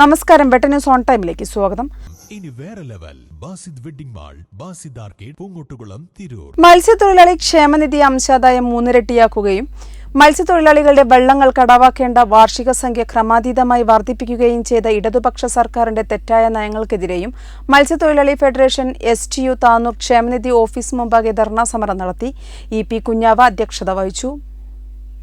നമസ്കാരം. വെട്ടന്യൂസ് ഓൺ ടൈമിലേക്ക് സ്വാഗതം. ഇനി വേറെ level. Basid wedding mall Basid arcade Poongottukulam Tirur. മത്സ്യത്തൊഴിലാളി ക്ഷേമനിധി അംശാദായം മൂന്നിരട്ടിയാക്കുകയും മത്സ്യത്തൊഴിലാളികളുടെ വെള്ളങ്ങൾ കടവാക്കേണ്ട വാർഷിക സംഖ്യ ക്രമാതീതമായി വർദ്ധിപ്പിക്കുകയും ചെയ്ത ഇടതുപക്ഷ സർക്കാരിന്റെ തെറ്റായ നയങ്ങൾക്കെതിരെയും മത്സ്യത്തൊഴിലാളി federation S T U Tanur ക്ഷേമനിധി ഓഫീസ് മുമ്പാകെ ധർണാ സമരം നടത്തി. ഇ പി കുഞ്ഞാവ അധ്യക്ഷത വഹിച്ചു.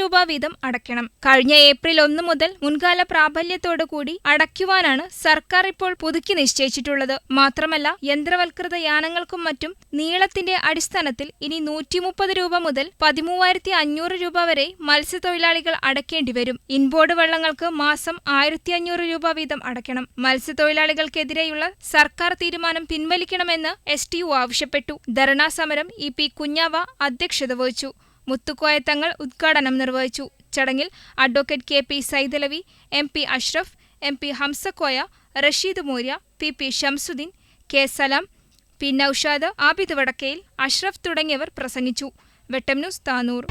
രൂപ വീതം അടയ്ക്കണം. കഴിഞ്ഞ ഏപ്രിൽ ഒന്ന് മുതൽ മുൻകാല പ്രാബല്യത്തോടു കൂടി അടയ്ക്കുവാനാണ് സർക്കാർ ഇപ്പോൾ പുതുക്കി നിശ്ചയിച്ചിട്ടുള്ളത്. മാത്രമല്ല യന്ത്രവൽകൃത യാനങ്ങൾക്കും മറ്റും നീളത്തിന്റെ അടിസ്ഥാനത്തിൽ ഇനി നൂറ്റി മുപ്പത് രൂപ മുതൽ പതിമൂവായിരത്തി അഞ്ഞൂറ് രൂപ വരെ മത്സ്യത്തൊഴിലാളികൾ അടയ്ക്കേണ്ടി വരും. ഇൻബോർഡ് വള്ളങ്ങൾക്ക് മാസം ആയിരത്തി അഞ്ഞൂറ് രൂപ വീതം അടയ്ക്കണം. മത്സ്യത്തൊഴിലാളികൾക്കെതിരെയുള്ള സർക്കാർ തീരുമാനം പിൻവലിക്കണമെന്ന് എസ് ടി യു ആവശ്യപ്പെട്ടു. ധർണാ സമരം ഇ പി കുഞ്ഞാവ അധ്യക്ഷത വഹിച്ചു. മുത്തുക്കോയ തങ്ങൾ ഉദ്ഘാടനം നിർവഹിച്ചു. ചടങ്ങിൽ advocate K P Saithalavi M P Ashraf M P Hamzakoya Rasheed Moorya P P Shamsuddin K Salam P Noushad Abid Vadakkayil Ashraf തുടങ്ങിയവർ പ്രസംഗിച്ചു. വെട്ടം ന്യൂസ് താനൂർ.